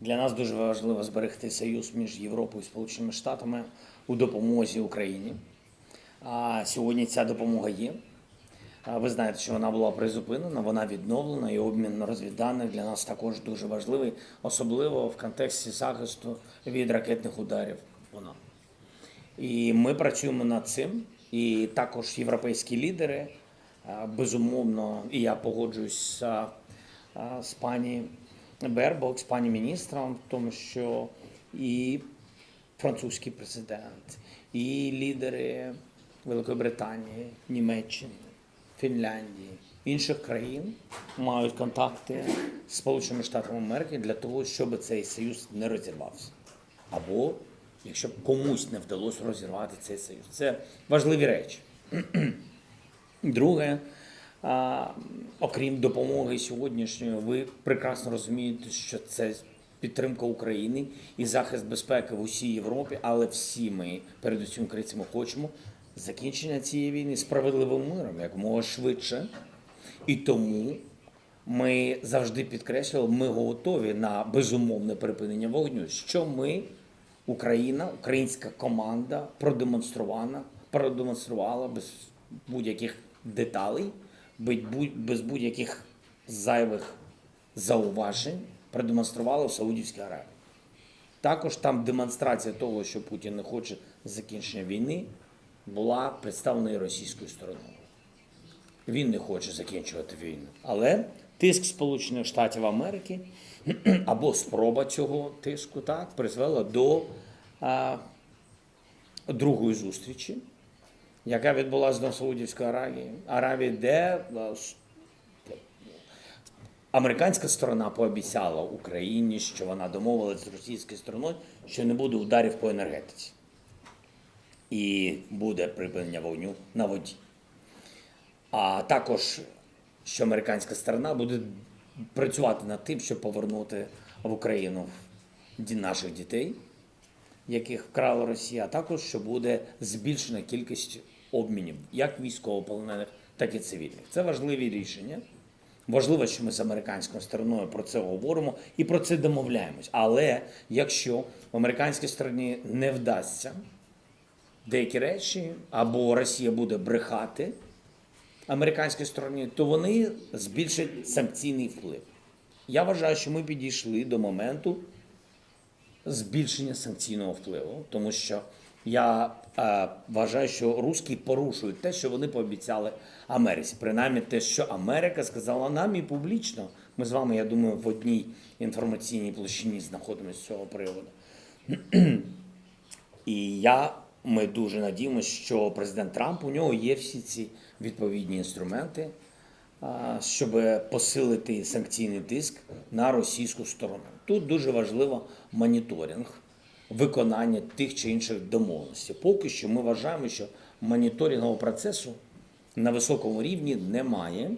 Для нас дуже важливо зберегти союз між Європою і Сполученими Штатами у допомозі Україні. А сьогодні ця допомога є. Ви знаєте, що вона була призупинена, вона відновлена, і обмін розвідданих для нас також дуже важливий, особливо в контексті захисту від ракетних ударів. Вона. І ми працюємо над цим. І також європейські лідери, безумовно, і я погоджуюсь з пані Бербок, з пані міністром, тому, що і французький президент, і лідери Великої Британії, Німеччини, Фінляндії, інших країн мають контакти з Сполученими Штатами Америки для того, щоб цей союз не розірвався. Або якщо б комусь не вдалося розірвати цей союз. Це важливі речі. Друге, окрім допомоги сьогоднішньої, ви прекрасно розумієте, що це підтримка України і захист безпеки в усій Європі, але всі ми, передусім українцями, хочемо закінчення цієї війни справедливим миром, якомога швидше. І тому ми завжди підкреслювали, ми готові на безумовне припинення вогню. Що ми, Україна, українська команда продемонструвала, продемонструвала без будь-яких деталей, без будь- без будь-яких зайвих зауважень, продемонструвала в Саудівській Аравії. Також там демонстрація того, що Путін не хоче закінчення війни, була представлена російською стороною. Він не хоче закінчувати війну. Але тиск Сполучених Штатів Америки або спроба цього тиску так, призвела до а, другої зустрічі, яка відбулася до Саудівської Аравії, Аравії, де американська сторона пообіцяла Україні, що вона домовилась з російською стороною, що не буде ударів по енергетиці. І буде припинення вогню на воді. А також, що американська сторона буде працювати над тим, щоб повернути в Україну наших дітей, яких вкрала Росія, а також що буде збільшена кількість обмінів як військовополонених, так і цивільних. Це важливі рішення. Важливо, що ми з американською стороною про це говоримо і про це домовляємось. Але якщо в американській стороні не вдасться деякі речі, або Росія буде брехати американській стороні, то вони збільшать санкційний вплив. Я вважаю, що ми підійшли до моменту збільшення санкційного впливу, тому що я е, вважаю, що русські порушують те, що вони пообіцяли Америці. Принаймні те, що Америка сказала нам і публічно. Ми з вами, я думаю, в одній інформаційній площині знаходимося з цього приводу. І я, ми дуже надіємося, що президент Трамп у нього є всі ці відповідні інструменти, щоб посилити санкційний тиск на російську сторону. Тут дуже важливо моніторинг виконання тих чи інших домовленостей. Поки що ми вважаємо, що моніторингового процесу на високому рівні немає.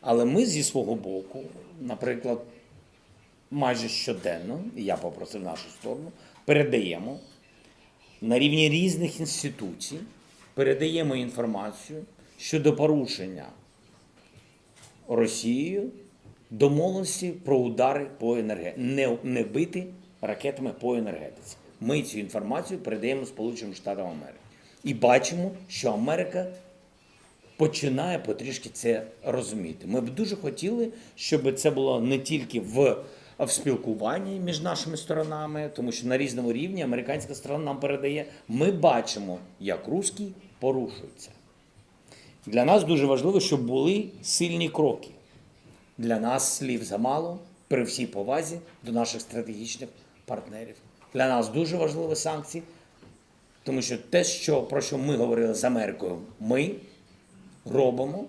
Але ми зі свого боку, наприклад, майже щоденно, і я попросив нашу сторону, передаємо на рівні різних інституцій, передаємо інформацію щодо порушення Росією домовленості про удари по енергетиці, не, не бити ракетами по енергетиці. Ми цю інформацію передаємо Сполученим Штатам Америки. І бачимо, що Америка починає потрішки це розуміти. Ми б дуже хотіли, щоб це було не тільки в, в спілкуванні між нашими сторонами, тому що на різному рівні американська сторона нам передає. Ми бачимо, як русський порушується. Для нас дуже важливо, щоб були сильні кроки. Для нас слів замало при всій повазі до наших стратегічних партнерів. Для нас дуже важливі санкції, тому що те, що, про що ми говорили з Америкою, ми робимо.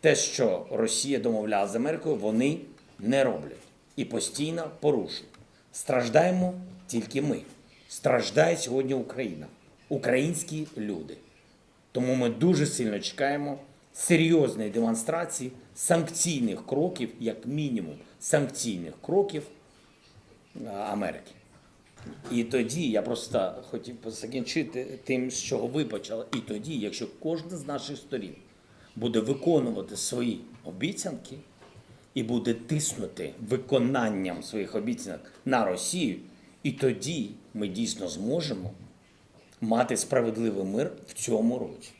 Те, що Росія домовляла з Америкою, вони не роблять і постійно порушують. Страждаємо тільки ми. Страждає сьогодні Україна, українські люди. Тому ми дуже сильно чекаємо серйозної демонстрації санкційних кроків, як мінімум, санкційних кроків Америки. І тоді я просто хотів закінчити тим, з чого ви почали. І тоді, якщо кожна з наших сторін буде виконувати свої обіцянки, і буде тиснути виконанням своїх обіцянок на Росію, і тоді ми дійсно зможемо мати справедливий мир в цьому році.